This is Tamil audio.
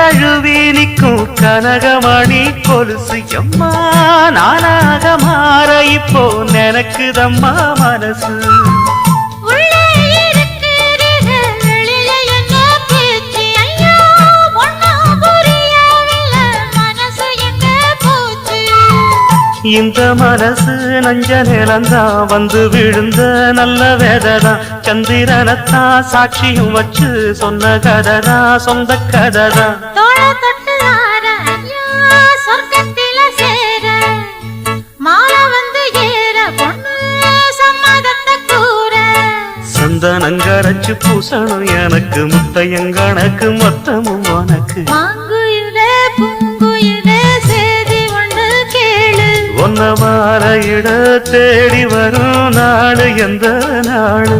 தழுவி நிற்கும் கனகமணி கொலுசு எம்மா நானாக மாற இப்போ நினைக்குதம்மா மனசு. இந்த மனசு நஞ்ச நிலந்தான் வந்து விழுந்த நல்ல வேததான் சந்திரனத்தான் சாட்சியும் வச்சு சொன்ன கததான் சொந்த கூற. சந்தனங்கரைச்சு பூசணும் எனக்கு முத்தையங்கணக்கு மொத்தமும் உனக்கு. சொன்ன மாற இட தேடி வரும் நாடு எந்த நாடு